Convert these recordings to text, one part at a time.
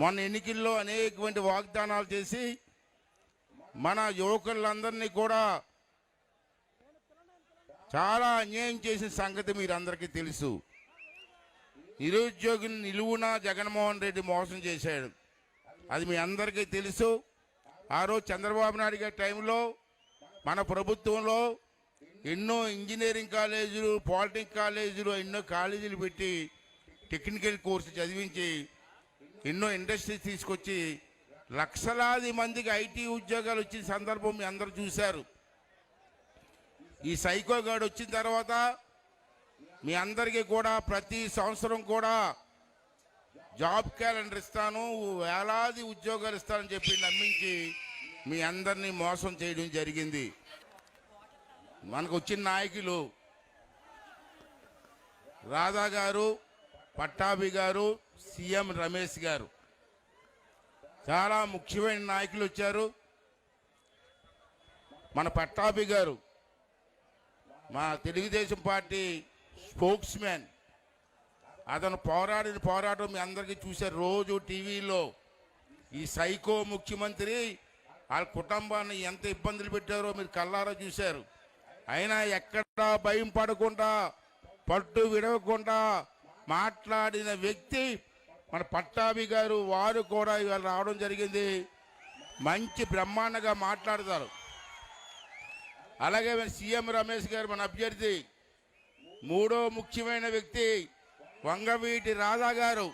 మొన్న ఎన్నికల్లో అనేకమైన వాగ్దానాలు చేసి మన యువకులందరినీ కూడా చాలా అన్యాయం చేసిన సంగతి మీరందరికీ తెలుసు. నిరుద్యోగిని నిలువున జగన్మోహన్ రెడ్డి మోసం చేశాడు. అది మీ అందరికీ తెలుసు. ఆ రోజు చంద్రబాబు నాయుడు గారి టైంలో మన ప్రభుత్వంలో ఎన్నో ఇంజనీరింగ్ కాలేజీలు పాలిటెక్నిక్ కాలేజీలు ఎన్నో కాలేజీలు పెట్టి టెక్నికల్ కోర్సు చదివించి ఎన్నో ఇండస్ట్రీస్ తీసుకొచ్చి లక్షలాది మందికి ఐటీ ఉద్యోగాలు వచ్చిన సందర్భం మీ అందరూ చూశారు. ఈ సైకో గార్డ్ వచ్చిన తర్వాత మీ అందరికీ కూడా ప్రతి సంవత్సరం కూడా జాబ్ క్యాలెండర్ ఇస్తాను వేలాది ఉద్యోగాలు ఇస్తానని చెప్పి నమ్మించి మీ అందరినీ మోసం చేయడం జరిగింది. మనకు వచ్చిన నాయకులు రాధా గారు పట్టాభి గారు సీఎం రమేష్ గారు. చాలా ముఖ్యమైన నాయకులు వచ్చారు. మన పట్టాభి గారు మా తెలుగుదేశం పార్టీ స్పోక్స్ మ్యాన్ అతను పోరాడిన పోరాటం మీ అందరికీ చూశారు. రోజు టీవీలో ఈ సైకో ముఖ్యమంత్రి వాళ్ళ కుటుంబాన్ని ఎంత ఇబ్బందులు పెట్టారో మీరు కల్లారా చూశారు. అయినా ఎక్కడా భయం పడకుండా పట్టు విడవకుండా మాట్లాడిన వ్యక్తి మన పట్టాభి గారు వారు కూడా ఇవాళ రావడం జరిగింది. మంచి బ్రహ్మాండంగా మాట్లాడతారు. అలాగే సీఎం రమేష్ గారు మన అభ్యర్థి మూడో ముఖ్యమైన వ్యక్తి వంగవీటి రాధా గారు.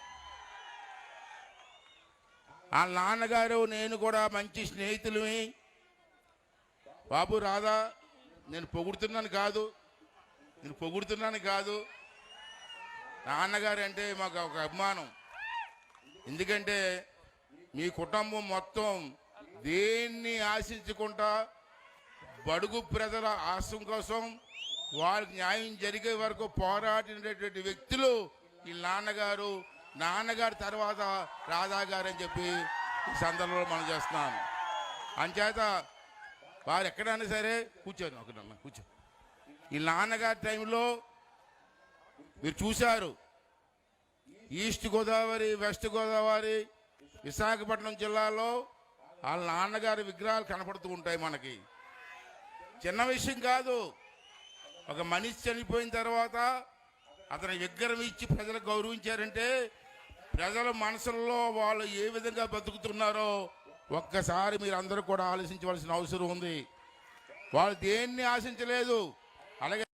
ఆ నాన్నగారు నేను కూడా మంచి స్నేహితులమి. బాబు రాధా నేను పొగుడుతున్నాను కాదు. నేను పొగుడుతున్నాను కాదు. నాన్నగారు అంటే మాకు ఒక అభిమానం. ఎందుకంటే మీ కుటుంబం మొత్తం దేన్ని ఆశించకుండా బడుగు ప్రజల ఆశం కోసం వారికి న్యాయం జరిగే వరకు పోరాడినటువంటి వ్యక్తులు ఈ నాన్నగారు నాన్నగారి తర్వాత రాధా గారు అని చెప్పి ఈ సందర్భంలో మనం చేస్తున్నాను అంచేత వారు ఎక్కడైనా సరే కూర్చోను ఒకటన్నా కూర్చో. ఈ నాన్నగారి టైంలో మీరు చూశారు ఈస్ట్ గోదావరి వెస్ట్ గోదావరి విశాఖపట్నం జిల్లాలో వాళ్ళ నాన్నగారి విగ్రహాలు కనపడుతూ ఉంటాయి మనకి. చిన్న విషయం కాదు. ఒక మనిషి చనిపోయిన తర్వాత అతని విగ్రహం ఇచ్చి ప్రజలు గౌరవించారంటే ప్రజల మనసుల్లో వాళ్ళు ఏ విధంగా బతుకుతున్నారో ఒక్కసారి మీరు అందరూ కూడా ఆలోచించవలసిన అవసరం ఉంది. వాళ్ళు దేన్ని ఆశించలేదు. అలాగే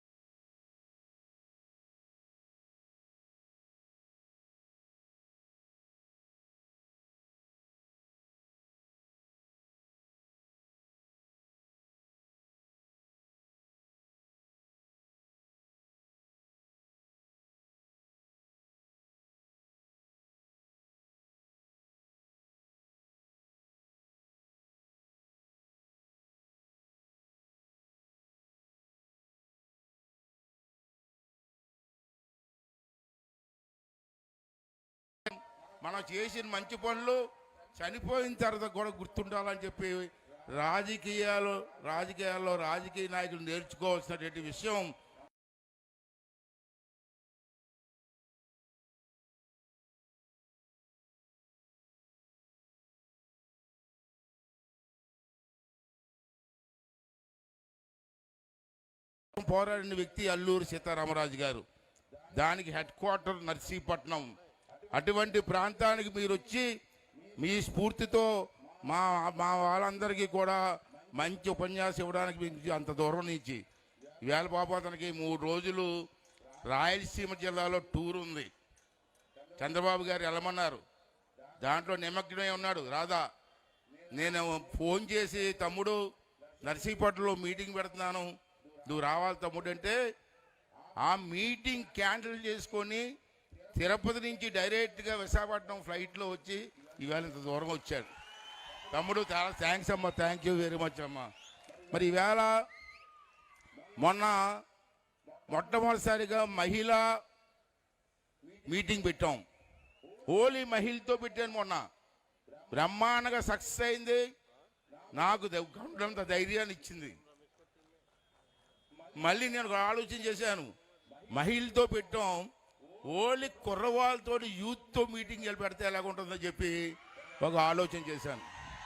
మనం చేసిన మంచి పనులు చనిపోయిన తర్వాత కూడా గుర్తుండాలని చెప్పి రాజకీయాలు రాజకీయాల్లో రాజకీయ నాయకులు నేర్చుకోవాల్సినటువంటి విషయం. పోరాడిన వ్యక్తి అల్లూరు సీతారామరాజు గారు. దానికి హెడ్ క్వార్టర్ నర్సీపట్నం. అటువంటి ప్రాంతానికి మీరు వచ్చి మీ స్ఫూర్తితో మా మా వాళ్ళందరికీ కూడా మంచి ఉపన్యాసం ఇవ్వడానికి మీకు అంత దూరం నుంచి. ఈవేళ బాబు అతనికి మూడు రోజులు రాయలసీమ జిల్లాలో టూర్ ఉంది. చంద్రబాబు గారు వెళ్ళమన్నారు. దాంట్లో నిమగ్నమై ఉన్నాడు. రాధా నేను ఫోన్ చేసి తమ్ముడు నర్సీపట్నంలో మీటింగ్ పెడుతున్నాను. నువ్వు రావాలి తమ్ముడు అంటే ఆ మీటింగ్ క్యాన్సిల్ చేసుకొని తిరుపతి నుంచి డైరెక్ట్గా విశాఖపట్నం ఫ్లైట్లో వచ్చి ఈవేళ ఇంత దూరం వచ్చాడు తమ్ముడు చాలా థ్యాంక్స్ అమ్మా థ్యాంక్ యూ వెరీ మచ్ అమ్మా. మరి ఈవేళ మొన్న మొట్టమొదటిసారిగా మహిళా మీటింగ్ పెట్టాం. హోలీ మహిళతో పెట్టాను మొన్న. బ్రహ్మాండంగా సక్సెస్ అయింది. నాకు గంటంత ధైర్యాన్ని ఇచ్చింది. మళ్ళీ నేను ఒక ఆలోచన చేశాను. మహిళతో పెట్టాం. ఓన్లీ కుర్రవాళ్ళతో యూత్తో మీటింగ్ పెడితే ఎలాగుంటుందో చెప్పి ఒక ఆలోచన చేశాను.